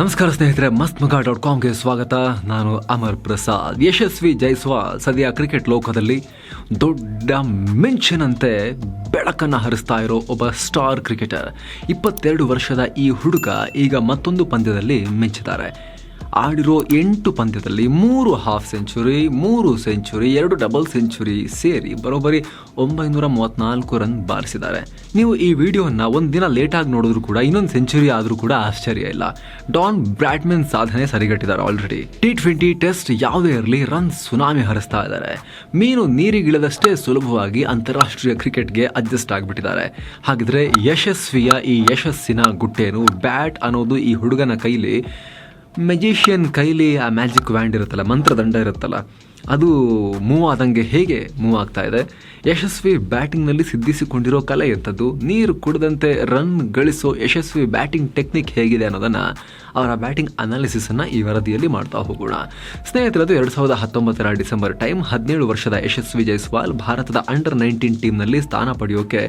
ನಮಸ್ಕಾರ ಸ್ನೇಹಿತರೆ ಮಸ್ತ್ ಮಗ ಡಾಟ್ ಕಾಮ್ಗೆ ಸ್ವಾಗತ. ನಾನು ಅಮರ್ ಪ್ರಸಾದ್. ಯಶಸ್ವಿ ಜೈಸ್ವಾಲ್, ಸದ್ಯ ಕ್ರಿಕೆಟ್ ಲೋಕದಲ್ಲಿ ದೊಡ್ಡ ಮೆಂಚಿನಂತೆ ಬೆಳಕನ್ನು ಹರಿಸ್ತಾ ಇರೋ ಒಬ್ಬ ಸ್ಟಾರ್ ಕ್ರಿಕೆಟರ್. ಇಪ್ಪತ್ತೆರಡು ವರ್ಷದ ಈ ಹುಡುಗ ಈಗ ಮತ್ತೊಂದು ಪಂದ್ಯದಲ್ಲಿ ಮಿಂಚಿದ್ದಾರೆ. ಆಡಿರೋ ಎಂಟು ಪಂದ್ಯದಲ್ಲಿ ಮೂರು ಹಾಫ್ ಸೆಂಚುರಿ ಮೂರು ಸೆಂಚುರಿ ಎರಡು ಡಬಲ್ ಸೆಂಚುರಿ ಸೇರಿ ಬರೋಬ್ಬರಿ ಒಂಬೈನೂರ ಮೂವತ್ನಾಲ್ಕು ರನ್ ಬಾರಿಸಿದ್ದಾರೆ. ನೀವು ಈ ವಿಡಿಯೋವನ್ನು ಒಂದು ದಿನ ಲೇಟಾಗಿ ನೋಡಿದ್ರು ಕೂಡ, ಇನ್ನೊಂದು ಸೆಂಚುರಿ ಆದರೂ ಕೂಡ ಆಶ್ಚರ್ಯ ಇಲ್ಲ. ಡಾನ್ ಬ್ರಾಡ್ಮನ್ ಸಾಧನೆ ಸರಿಗಟ್ಟಿದ್ದಾರೆ ಆಲ್ರೆಡಿ ಟಿ ಟ್ವೆಂಟಿ ಟೆಸ್ಟ್ ಯಾವುದೇ ಇರಲಿ ರನ್ ಸುನಾಮಿ ಹರಿಸ್ತಾ ಇದ್ದಾರೆ. ಮೀನು ನೀರಿಗಿಳದಷ್ಟೇ ಸುಲಭವಾಗಿ ಅಂತಾರಾಷ್ಟ್ರೀಯ ಕ್ರಿಕೆಟ್ಗೆ ಅಡ್ಜಸ್ಟ್ ಆಗಿಬಿಟ್ಟಿದ್ದಾರೆ. ಹಾಗಿದ್ರೆ ಯಶಸ್ವಿಯ ಈ ಯಶಸ್ಸಿನ ಗುಟ್ಟೇನು ಬ್ಯಾಟ್ ಅನ್ನೋದು ಈ ಹುಡುಗನ ಕೈಲಿ ಮೆಜಿಷಿಯನ್ ಕೈಲಿ ಆ ಮ್ಯಾಜಿಕ್ ವ್ಯಾಂಡ್ ಇರುತ್ತಲ್ಲ, ಮಂತ್ರದಂಡ ಇರುತ್ತಲ್ಲ, ಅದು ಮೂವ್ ಆದಂಗೆ ಹೇಗೆ ಮೂವ್ ಆಗ್ತಾ ಇದೆ? ಯಶಸ್ವಿ ಬ್ಯಾಟಿಂಗ್ನಲ್ಲಿ ಸಿದ್ಧಿಸಿಕೊಂಡಿರೋ ಕಲೆ ಎಂಥದ್ದು? ನೀರು ಕುಡಿದಂತೆ ರನ್ ಗಳಿಸೋ ಯಶಸ್ವಿ ಬ್ಯಾಟಿಂಗ್ ಟೆಕ್ನಿಕ್ ಹೇಗಿದೆ ಅನ್ನೋದನ್ನು ಅವರ ಬ್ಯಾಟಿಂಗ್ ಅನಾಲಿಸಿಸನ್ನು ಈ ವರದಿಯಲ್ಲಿ ಮಾಡ್ತಾ ಹೋಗೋಣ. ಸ್ನೇಹಿತರದು, ಎರಡು ಸಾವಿರದ ಹತ್ತೊಂಬತ್ತರ ಡಿಸೆಂಬರ್ ಟೈಮ್ ಹದಿನೇಳು ವರ್ಷದ ಯಶಸ್ವಿ ಜೈಸ್ವಾಲ್ ಭಾರತದ ಅಂಡರ್ ನೈನ್ಟೀನ್ ಟೀಮ್ನಲ್ಲಿ ಸ್ಥಾನ ಪಡೆಯೋಕೆ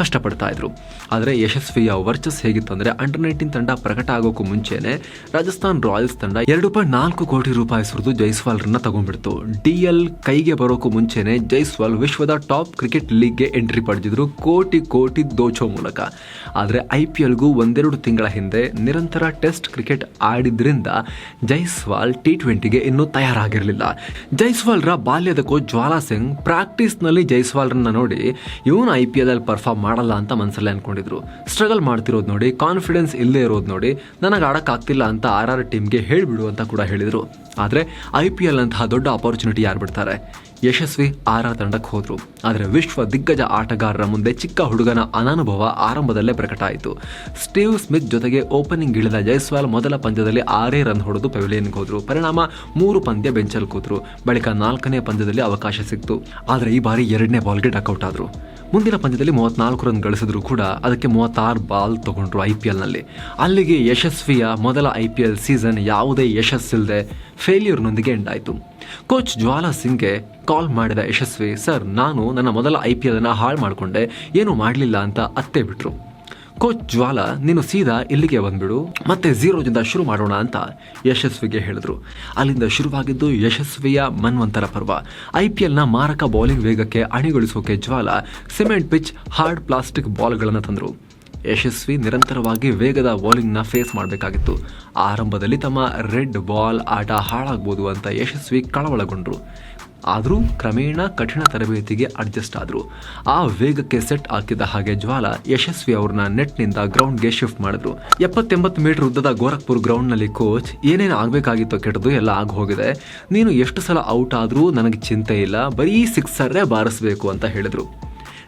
ಕಷ್ಟಪಡ್ತಾ ಇದ್ರು ಆದರೆ ಯಶಸ್ವಿಯ ವರ್ಚಸ್ ಹೇಗಿತ್ತು ಅಂದರೆ ಅಂಡರ್ ನೈನ್ಟೀನ್ ತಂಡ ಪ್ರಕಟ ಆಗೋಕ್ಕೂ ಮುಂಚೆನೆ ರಾಜಸ್ಥಾನ್ ರಾಯಲ್ಸ್ ತಂಡ ಎರಡು ಪಾಯಿಂಟ್ ನಾಲ್ಕು ಕೋಟಿ ರೂಪಾಯಿ ಸುರಿದು ಜೈಸ್ವಾಲ್ರನ್ನ ತಗೊಂಡ್ಬಿಡ್ತು. ಡಿ ಎಲ್ ಕೈಗೆ ಬರೋಕ್ಕೂ ಮುಂಚೆನೆ ಜೈಸ್ವಾಲ್ ವಿಶ್ವದ ಟಾಪ್ ಕ್ರಿಕೆಟ್ ಲೀಗ್ಗೆ ಎಂಟ್ರಿ ಪಡೆದಿದ್ರು ಕೋಟಿ ಕೋಟಿ ದೋಚೋ ಮೂಲಕ. ಆದರೆ ಐ ಪಿ ಎಲ್ಗೂ ಒಂದೆರಡು ತಿಂಗಳ ಹಿಂದೆ ನಿರಂತರ ಟೆಸ್ಟ್ ಕ್ರಿಕೆಟ್ ಆಡಿದ್ರಿಂದ ಜೈಸ್ವಾಲ್ ಟಿ ಟ್ವೆಂಟಿಗೆ ಇನ್ನೂ ತಯಾರಾಗಿರಲಿಲ್ಲ. ಜೈಸ್ವಾಲ್ರ ಬಾಲ್ಯದ ಕೋಚ್ ಜ್ವಾಲಾ ಸಿಂಗ್ ಪ್ರಾಕ್ಟೀಸ್ನಲ್ಲಿ ಜೈಸ್ವಾಲ್ರನ್ನ ನೋಡಿ ಇವನು ಐ ಪಿ ಎಲ್ ಅಲ್ಲಿ ಪರ್ಫಾರ್ಮ್ ಮಾಡಲ್ಲ ಅಂತ ಮನಸ್ಸಲ್ಲೇ ಅನ್ಕೊಂಡಿದ್ರು. ಸ್ಟ್ರಗಲ್ ಮಾಡ್ತಿರೋದು ನೋಡಿ ಕಾನ್ಫಿಡೆನ್ಸ್ ಇಲ್ಲೇ ಇರೋದು ನೋಡಿ, ನನಗೆ ಆಡೋಕ್ಕಾಗ್ತಿಲ್ಲ ಅಂತ ಆರ್ ಆರ್ ಟೀಮ್ಗೆ ಹೇಳಿಬಿಡು ಅಂತ ಕೂಡ ಹೇಳಿದರು. ಆದರೆ ಐ ಪಿ ಎಲ್ ಅಂತಹ ದೊಡ್ಡ ಅಪಾರ್ಚುನಿಟಿ ಯಾರು ಬಿಡ್ತಾರೆ? ಯಶಸ್ವಿ ಆರ್ ಆರ್ ತಂಡಕ್ಕೆ ಹೋದರು. ಆದರೆ ವಿಶ್ವ ದಿಗ್ಗಜ ಆಟಗಾರರ ಮುಂದೆ ಚಿಕ್ಕ ಹುಡುಗನ ಅನಾನುಭವ ಆರಂಭದಲ್ಲೇ ಪ್ರಕಟ ಆಯಿತು. ಸ್ಟೀವ್ ಸ್ಮಿತ್ ಜೊತೆಗೆ ಓಪನಿಂಗ್ ಇಳಿದ ಜೈಸ್ವಾಲ್ ಮೊದಲ ಪಂದ್ಯದಲ್ಲಿ ಆರೇ ರನ್ ಹೊಡೆದು ಪೆವಿಲಿಯನ್ಗೆ ಹೋದರು. ಪರಿಣಾಮ ಮೂರು ಪಂದ್ಯ ಬೆಂಚಲ್ಲಿ ಕೂತರು. ಬಳಿಕ ನಾಲ್ಕನೇ ಪಂದ್ಯದಲ್ಲಿ ಅವಕಾಶ ಸಿಕ್ತು. ಆದರೆ ಈ ಬಾರಿ ಎರಡನೇ ಬಾಲ್ಗೆ ಡಕ್ಔಟ್ ಆದರು. ಮುಂದಿನ ಪಂದ್ಯದಲ್ಲಿ ಮೂವತ್ನಾಲ್ಕು ರನ್ ಗಳಿಸಿದ್ರು ಕೂಡ ಅದಕ್ಕೆ ಮೂವತ್ತಾರು ಬಾಲ್ ತಗೊಂಡ್ರು ಐ ಪಿ ಎಲ್ನಲ್ಲಿ. ಅಲ್ಲಿಗೆ ಯಶಸ್ವಿಯ ಮೊದಲ ಐ ಪಿ ಎಲ್ ಸೀಸನ್ ಯಾವುದೇ ಯಶಸ್ಸಿಲ್ಲದೆ ಎಂಡ್ ಆಯಿತು ಕೋಚ್ ಜ್ವಾಲಾ ಸಿಂಗ್ಗೆ ಕಾಲ್ ಮಾಡಿದ ಯಶಸ್ವಿ, ಸರ್, ನಾನು ನನ್ನ ಮೊದಲ ಐ ಪಿ ಎಲನ್ನು ಹಾಳು ಮಾಡಿಕೊಂಡೆ, ಏನೂ ಮಾಡಲಿಲ್ಲ ಅಂತ ಅತ್ತೆ ಬಿಟ್ರು. ಕೋಚ್ ಜ್ವಾಲಾ, ನೀನು ಸೀದಾ ಇಲ್ಲಿಗೆ ಬಂದ್ಬಿಡು. ಮತ್ತೆ ಝೀರೋದಿಂದ ಶುರು ಮಾಡೋಣ ಅಂತ ಯಶಸ್ವಿಗೆ ಹೇಳಿದ್ರು. ಅಲ್ಲಿಂದ ಶುರುವಾಗಿದ್ದು ಯಶಸ್ವಿಯ ಮನ್ವಂತರ ಪರ್ವ. ಐ ಪಿ ಎಲ್ನ ಮಾರಕ ಬೌಲಿಂಗ್ ವೇಗಕ್ಕೆ ಅಣಿಗೊಳಿಸೋಕೆ Jwala cement pitch, hard plastic ಬಾಲ್ಗಳನ್ನು ತಂದರು. ಯಶಸ್ವಿ ನಿರಂತರವಾಗಿ ವೇಗದ ಬೌಲಿಂಗ್ನ ಫೇಸ್ ಮಾಡಬೇಕಾಗಿತ್ತು. ಆರಂಭದಲ್ಲಿ ತಮ್ಮ ರೆಡ್ ಬಾಲ್ ಆಟ ಹಾಳಾಗ್ಬೋದು ಅಂತ ಯಶಸ್ವಿ ಕಳವಳಗೊಂಡ್ರು. ಆದರೂ ಕ್ರಮೇಣ ಕಠಿಣ ತರಬೇತಿಗೆ ಅಡ್ಜಸ್ಟ್ ಆದರು. ಆ ವೇಗಕ್ಕೆ ಸೆಟ್ ಹಾಕಿದ ಹಾಗೆ ಜ್ವಾಲ ಯಶಸ್ವಿ ಅವ್ರನ್ನ ನೆಟ್ನಿಂದ ಗ್ರೌಂಡ್ಗೆ ಶಿಫ್ಟ್ ಮಾಡಿದ್ರು. ಎಪ್ಪತ್ತೆಂಬತ್ತು ಮೀಟರ್ ಉದ್ದದ ಗೋರಖ್ಪುರ್ ಗ್ರೌಂಡ್ನಲ್ಲಿ ಕೋಚ್ ಏನೇನು ಆಗಬೇಕಾಗಿತ್ತೋ ಕೆಟ್ಟದು ಎಲ್ಲ ಆಗಿ ಹೋಗಿದೆ. ನೀನು ಎಷ್ಟು ಸಲ ಔಟ್ ಆದರೂ ನನಗೆ ಚಿಂತೆ ಇಲ್ಲ, ಬರೀ ಸಿಕ್ಸರ್ರೇ ಬಾರಿಸಬೇಕು ಅಂತ ಹೇಳಿದರು.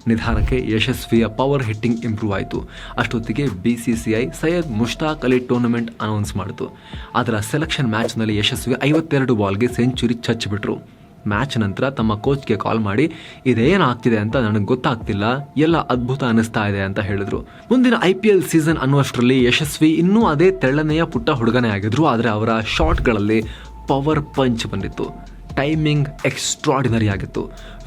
ನಿಧಾನಕ್ಕೆ ಯಶಸ್ವಿಯ ಪವರ್ ಹಿಟ್ಟಿಂಗ್ ಇಂಪ್ರೂವ್ ಆಯಿತು. ಅಷ್ಟೊತ್ತಿಗೆ B C C I Syed Mushtaq Ali tournament announce ಮಾಡಿತು. ಅದರ ಸೆಲೆಕ್ಷನ್ ಮ್ಯಾಚ್ನಲ್ಲಿ ಯಶಸ್ವಿ ಐವತ್ತೆರಡು ಬಾಲ್ಗೆ ಸೆಂಚುರಿ ಚಚ್ಚಿಬಿಟ್ರು. ಮ್ಯಾಚ್ ನಂತರ ತಮ್ಮ ಕೋಚ್ಗೆ ಕಾಲ್ ಮಾಡಿ, ಇದೇನಾಗ್ತಿದೆ ಅಂತ ನನಗೆ ಗೊತ್ತಾಗ್ತಿಲ್ಲ, ಎಲ್ಲ ಅದ್ಭುತ ಅನಿಸ್ತಾ ಇದೆ ಅಂತ ಹೇಳಿದ್ರು. ಮುಂದಿನ ಐ ಪಿ ಎಲ್ ಸೀಸನ್ ಅನ್ನುವಷ್ಟರಲ್ಲಿ ಯಶಸ್ವಿ, ಇನ್ನೂ ಅದೇ ತೆಳ್ಳನೆಯ ಪುಟ್ಟ ಹುಡುಗನೇ ಆಗಿದ್ರು, ಆದರೆ ಅವರ ಶಾಟ್ಗಳಲ್ಲಿ ಪವರ್ ಪಂಚ್ ಬಂದಿತ್ತು. ಟೈಮಿಂಗ್ ಎಕ್ಸ್ಟ್ರಾಡಿನರಿ ಆಗಿತ್ತು.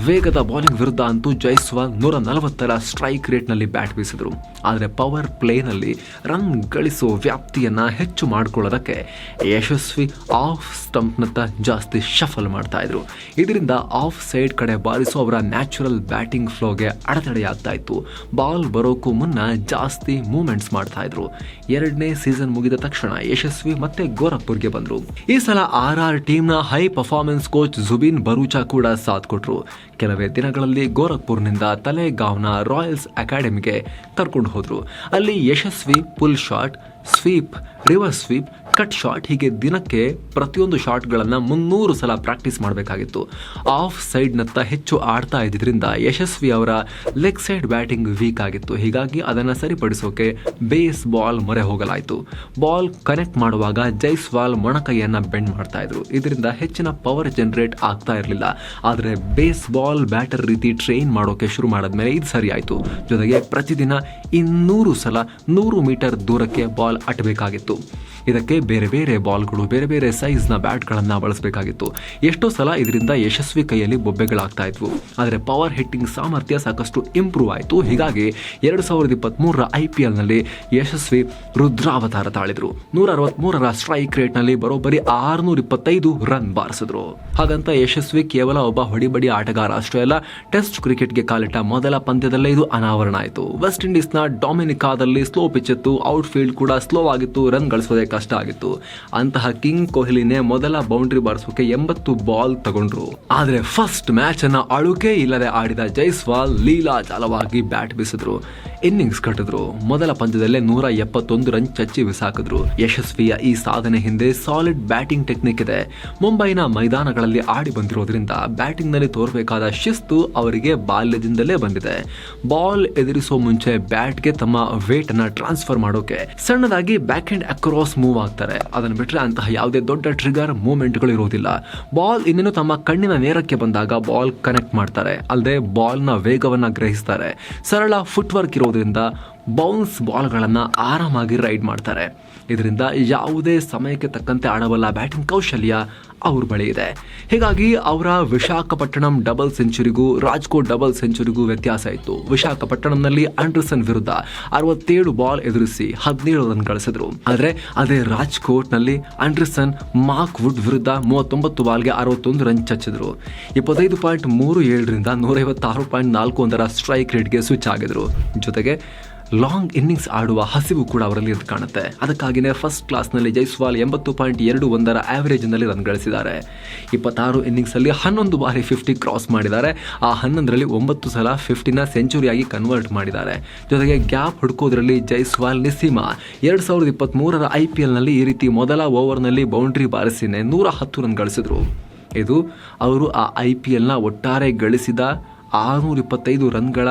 ವೇಗದ ಬೌಲಿಂಗ್ ವಿರುದ್ಧ ಅಂತೂ ಜೈಸ್ವಾಲ್ ನೂರ ನಲವತ್ತರ ಸ್ಟ್ರೈಕ್ ರೇಟ್ನಲ್ಲಿ ಬ್ಯಾಟ್ ಬೀಸಿದರು. ಆದರೆ ಪವರ್ ಪ್ಲೇನಲ್ಲಿ ರನ್ ಗಳಿಸೋ ವ್ಯಾಪ್ತಿಯನ್ನು ಹೆಚ್ಚು ಮಾಡಿಕೊಳ್ಳೋದಕ್ಕೆ ಯಶಸ್ವಿ ಆಫ್ ಸ್ಟಂಪ್ನತ್ತ ಜಾಸ್ತಿ ಶಫಲ್ ಮಾಡ್ತಾ ಇದ್ರು. ಇದರಿಂದ ಆಫ್ ಸೈಡ್ ಕಡೆ ಬಾರಿಸೋ ಅವರ ನ್ಯಾಚುರಲ್ ಬ್ಯಾಟಿಂಗ್ ಫ್ಲೋಗೆ ಅಡೆತಡೆಯಾಗ್ತಾ ಇತ್ತು. ಬಾಲ್ ಬರೋಕ್ಕೂ ಮುನ್ನ ಜಾಸ್ತಿ ಮೂವ್ಮೆಂಟ್ಸ್ ಮಾಡ್ತಾ ಇದ್ರು. ಎರಡನೇ ಸೀಸನ್ ಮುಗಿದ ತಕ್ಷಣ ಯಶಸ್ವಿ ಮತ್ತೆ ಗೋರಖ್ಪುರ್ಗೆ ಬಂದರು. ಈ ಸಲ R R ಟೀಮ್ನ high performance coach Zubin Bharucha ಕೂಡ ಸಾಥ್ ಕೊಟ್ಟರು ಕೆಲವೇ ದಿನಗಳಲ್ಲಿ ಗೋರಖ್ಪುರ್ನಿಂದ ತಲೆಗಾವ್ನ ರಾಯಲ್ಸ್ ಅಕಾಡೆಮಿಗೆ ಕರ್ಕೊಂಡು ಹೋದರು. ಅಲ್ಲಿ Yashasvi pull shot, sweep reverse sweep cut shot ಹೀಗೆ ದಿನಕ್ಕೆ ಪ್ರತಿಯೊಂದು ಶಾಟ್ಗಳನ್ನು ಮುನ್ನೂರು ಸಲ ಪ್ರಾಕ್ಟೀಸ್ ಮಾಡಬೇಕಾಗಿತ್ತು. ಆಫ್ ಸೈಡ್ನತ್ತ ಹೆಚ್ಚು ಆಡ್ತಾ ಇದ್ದಿದ್ದರಿಂದ ಯಶಸ್ವಿ ಅವರ ಲೆಗ್ ಸೈಡ್ ಬ್ಯಾಟಿಂಗ್ ವೀಕ್ ಆಗಿತ್ತು. ಹೀಗಾಗಿ ಅದನ್ನು ಸರಿಪಡಿಸೋಕೆ ಬೇಸ್ ಬಾಲ್ ಮೊರೆ ಹೋಗಲಾಯಿತು. ಬಾಲ್ ಕನೆಕ್ಟ್ ಮಾಡುವಾಗ ಜೈಸ್ವಾಲ್ ಮೊಣಕೈಯನ್ನು ಬೆಂಡ್ ಮಾಡ್ತಾ ಇದ್ರು. ಇದರಿಂದ ಹೆಚ್ಚಿನ ಪವರ್ ಜನರೇಟ್ ಆಗ್ತಾ ಇರಲಿಲ್ಲ. ಆದರೆ ಬೇಸ್ ಬಾಲ್ ಬ್ಯಾಟರ್ ರೀತಿ ಟ್ರೈನ್ ಮಾಡೋಕೆ ಶುರು ಮಾಡಿದ್ಮೇಲೆ ಇದು ಸರಿ ಆಯಿತು ಜೊತೆಗೆ ಪ್ರತಿದಿನ ಇನ್ನೂರು ಸಲ ನೂರು ಮೀಟರ್ ದೂರಕ್ಕೆ ಬಾಲ್ ಅಟ್ಟಬೇಕಾಗಿತ್ತು ಇದಕ್ಕೆ ಬೇರೆ ಬೇರೆ ಬಾಲ್ಗಳು, ಬೇರೆ ಬೇರೆ ಸೈಜ್ನ ಬ್ಯಾಟ್ಗಳನ್ನು ಬಳಸಬೇಕಾಗಿತ್ತು. ಎಷ್ಟೋ ಸಲ ಇದರಿಂದ ಯಶಸ್ವಿ ಕೈಯಲ್ಲಿ ಬೊಬ್ಬೆಗಳಾಗ್ತಾ ಇದ್ವು. ಆದರೆ ಪವರ್ ಹಿಟ್ಟಿಂಗ್ ಸಾಮರ್ಥ್ಯ ಸಾಕಷ್ಟು ಇಂಪ್ರೂವ್ ಆಯಿತು. ಹೀಗಾಗಿ ಎರಡು ಸಾವಿರದ ಇಪ್ಪತ್ತ್ಮೂರರ ಐ ಪಿ ಎಲ್ನಲ್ಲಿ ಯಶಸ್ವಿ ರುದ್ರಾವತಾರ ತಾಳಿದ್ರು. ನೂರ ಅರವತ್ಮೂರರ ಸ್ಟ್ರೈಕ್ ರೇಟ್ನಲ್ಲಿ ಬರೋಬ್ಬರಿ ಆರುನೂರ ಇಪ್ಪತ್ತೈದು ರನ್ ಬಾರಿಸಿದ್ರು. ಹಾಗಂತ ಯಶಸ್ವಿ ಕೇವಲ ಒಬ್ಬ ಹೊಡಿಬಡಿ ಆಟಗಾರ ಅಷ್ಟೇ ಅಲ್ಲ ಟೆಸ್ಟ್ ಕ್ರಿಕೆಟ್ಗೆ ಕಾಲಿಟ್ಟ ಮೊದಲ ಪಂದ್ಯದಲ್ಲೇ ಇದು ಅನಾವರಣ ಆಯಿತು. ವೆಸ್ಟ್ ಇಂಡೀಸ್ನ ಡೊಮಿನಿಕಾದಲ್ಲಿ ಸ್ಲೋ ಪಿಚ್ ಇತ್ತು ಔಟ್ ಫೀಲ್ಡ್ ಕೂಡ ಸ್ಲೋ ಆಗಿತ್ತು ರನ್ ಗಳಿಸೋದೇ ಕಷ್ಟ ಆಗಿತ್ತು. ಅಂತಹ ಕಿಂಗ್ ಕೊಹ್ಲಿನೇ ಮೊದಲ ಬೌಂಡ್ರಿ ಬಾರಿಸೋಕೆ ಎಂಬತ್ತು ಬಾಲ್ ತಗೊಂಡ್ರು. ಆದ್ರೆ ಫಸ್ಟ್ ಮ್ಯಾಚ್ ಅನ್ನ ಅಳುಕೆ ಇಲ್ಲದೆ ಆಡಿದ ಜೈಸ್ವಾಲ್ ಲೀಲಾಜಾಲವಾಗಿ ಬ್ಯಾಟ್ ಬೀಸಿದ್ರು. ಇನ್ನಿಂಗ್ಸ್ ಕಟ್ಟಿದ್ರು. ಮೊದಲ ಪಂದ್ಯದಲ್ಲೇ ನೂರ ಎಪ್ಪತ್ತೊಂದು ರನ್ ಚಚ್ಚಿ ಬಿಸಾಕಿದ್ರು. ಯಶಸ್ವಿಯ ಈ ಸಾಧನೆ ಹಿಂದೆ ಸಾಲಿಡ್ ಬ್ಯಾಟಿಂಗ್ ಟೆಕ್ನಿಕ್ ಇದೆ. ಮುಂಬೈನ ಮೈದಾನಗಳಲ್ಲಿ ಆಡಿ ಬಂದಿರೋದ್ರಿಂದ ಬ್ಯಾಟಿಂಗ್ನಲ್ಲಿ ತೋರಬೇಕಾದ ಶಿಸ್ತು ಅವರಿಗೆ ಬಾಲ್ಯದಿಂದಲೇ ಬಂದಿದೆ. ಬಾಲ್ ಎದುರಿಸೋ ಮುಂಚೆ ಬ್ಯಾಟ್ಗೆ ತಮ್ಮ ವೇಟ್ ಅನ್ನ ಟ್ರಾನ್ಸ್ಫರ್ ಮಾಡೋಕೆ ಸಣ್ಣದಾಗಿ ಬ್ಯಾಕ್ ಹ್ಯಾಂಡ್ ಅಕ್ರಾಸ್ ಮೂವ್ ಆಗ್ತಾರೆ. ಅದನ್ನು ಬಿಟ್ಟರೆ ಅಂತಹ ಯಾವುದೇ ದೊಡ್ಡ ಟ್ರಿಗರ್ ಮೂಮೆಂಟ್ಗಳು ಇರೋದಿಲ್ಲ. ಬಾಲ್ ಇನ್ನೇನು ತಮ್ಮ ಕಣ್ಣಿನ ನೇರಕ್ಕೆ ಬಂದಾಗ ಬಾಲ್ ಕನೆಕ್ಟ್ ಮಾಡ್ತಾರೆ. ಅಲ್ಲದೆ ಬಾಲ್ನ ವೇಗವನ್ನು ಗ್ರಹಿಸ್ತಾರೆ. ಸರಳ ಫುಟ್ವರ್ಕ್ ಇರೋದ್ರಿಂದ ಬೌನ್ಸ್ ಬಾಲ್ಗಳನ್ನು ಆರಾಮಾಗಿ ರೈಡ್ ಮಾಡ್ತಾರೆ. ಇದರಿಂದ ಯಾವುದೇ ಸಮಯಕ್ಕೆ ತಕ್ಕಂತೆ ಆಡಬಲ್ಲ ಬ್ಯಾಟಿಂಗ್ ಕೌಶಲ್ಯ ಅವ್ರ ಬಳಿ ಇದೆ. ಹೀಗಾಗಿ ಅವರ ವಿಶಾಖಪಟ್ಟಣಂ ಡಬಲ್ ಸೆಂಚುರಿಗೂ ರಾಜ್ಕೋಟ್ ಡಬಲ್ ಸೆಂಚುರಿಗೂ ವ್ಯತ್ಯಾಸ ಇತ್ತು. ವಿಶಾಖಪಟ್ಟಣಂನಲ್ಲಿ ಆಂಡರ್ಸನ್ ವಿರುದ್ಧ ಅರವತ್ತೇಳು ಬಾಲ್ ಎದುರಿಸಿ ಹದಿನೇಳು ರನ್ ಗಳಿಸಿದ್ರು. ಆದರೆ ಅದೇ ರಾಜ್ಕೋಟ್ನಲ್ಲಿ ಆಂಡರ್ಸನ್ ಮಾರ್ಕ್ ವುಡ್ ವಿರುದ್ಧ ಮೂವತ್ತೊಂಬತ್ತು ಬಾಲ್ಗೆ ಅರವತ್ತೊಂದು ರನ್ ಚಚ್ಚಿದ್ರು. ಇಪ್ಪತ್ತೈದು ಪಾಯಿಂಟ್ ಮೂರು ಏಳರಿಂದ ನೂರೈವತ್ತಾರು ಪಾಯಿಂಟ್ ನಾಲ್ಕು ಒಂದರ ಸ್ಟ್ರೈಕ್ ರೇಟ್ಗೆ ಸ್ವಿಚ್ ಆಗಿದ್ರು. ಜೊತೆಗೆ ಲಾಂಗ್ ಇನ್ನಿಂಗ್ಸ್ ಆಡುವ ಹಸಿವು ಕೂಡ ಅವರಲ್ಲಿ ಕಾಣುತ್ತೆ. ಅದಕ್ಕಾಗಿಯೇ ಫಸ್ಟ್ ಕ್ಲಾಸ್ನಲ್ಲಿ ಜೈಸ್ವಾಲ್ ಎಂಬತ್ತು ಪಾಯಿಂಟ್ ಎರಡು ಒಂದರ ಆವರೇಜ್ನಲ್ಲಿ ರನ್ ಗಳಿಸಿದ್ದಾರೆ. ಇಪ್ಪತ್ತಾರು ಇನ್ನಿಂಗ್ಸಲ್ಲಿ ಹನ್ನೊಂದು ಬಾರಿ ಫಿಫ್ಟಿ ಕ್ರಾಸ್ ಮಾಡಿದ್ದಾರೆ. ಆ ಹನ್ನೊಂದರಲ್ಲಿ ಒಂಬತ್ತು ಸಲ ಫಿಫ್ಟಿನ ಸೆಂಚುರಿಯಾಗಿ ಕನ್ವರ್ಟ್ ಮಾಡಿದ್ದಾರೆ. ಜೊತೆಗೆ ಗ್ಯಾಪ್ ಹುಡುಕೋದ್ರಲ್ಲಿ ಜೈಸ್ವಾಲ್ ನಿಸೀಮಾ ಎರಡು ಸಾವಿರದ ಇಪ್ಪತ್ತ್ಮೂರರ ಐ ಪಿ ಎಲ್ನಲ್ಲಿ ಈ ರೀತಿ ಮೊದಲ ಓವರ್ನಲ್ಲಿ ಬೌಂಡ್ರಿ ಬಾರಿಸಿನೇ ನೂರ ಹತ್ತು ರನ್ ಗಳಿಸಿದ್ರು. ಇದು ಅವರು ಆ ಐ ಪಿ ಎಲ್ನ ಒಟ್ಟಾರೆ ಗಳಿಸಿದ ಆರುನೂರ ಇಪ್ಪತ್ತೈದು ರನ್ಗಳ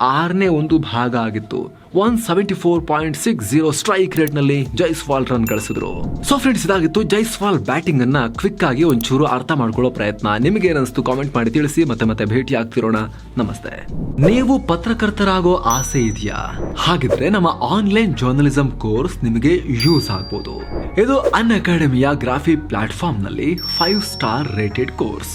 ಆರನೇ ಒಂದು ಭಾಗ ಆಗಿತ್ತು. One seventy four point six zero strike ರೇಟ್ನಲ್ಲಿ Jaiswal run ಗಳಿಸಿದ್ರು. ಸೊ ಫ್ರೆಂಡ್ಸ್ ಇದಾಗಿತ್ತು ಜೈಸ್ವಾಲ್ ಬ್ಯಾಟಿಂಗ್ ಅನ್ನ ಕ್ವಿಕ್ ಆಗಿ ಒಂಚೂರು ಅರ್ಥ ಮಾಡ್ಕೊಳ್ಳೋ ಪ್ರಯತ್ನ. ನಿಮಗೆ ಏನಿಸ್ತು ಕಾಮೆಂಟ್ ಮಾಡಿ ತಿಳಿಸಿ, ಮತ್ತೆ ಮತ್ತೆ ಭೇಟಿ ಆಗ್ತಿರೋಣ. ನಮಸ್ತೆ. ನೀವು ಪತ್ರಕರ್ತರಾಗೋ ಆಸೆ ಇದೆಯಾ? ಹಾಗಿದ್ರೆ ನಮ್ಮ ಆನ್ಲೈನ್ ಜರ್ನಲಿಸಂ ಕೋರ್ಸ್ ನಿಮಗೆ ಯೂಸ್ ಆಗ್ಬೋದು. ಇದು ಅನ್ ಅಕಾಡೆಮಿಯ ಗ್ರಾಫಿ ಪ್ಲಾಟ್ಫಾರ್ಮ್ನಲ್ಲಿ ಫೈವ್ ಸ್ಟಾರ್ ರೇಟೆಡ್ ಕೋರ್ಸ್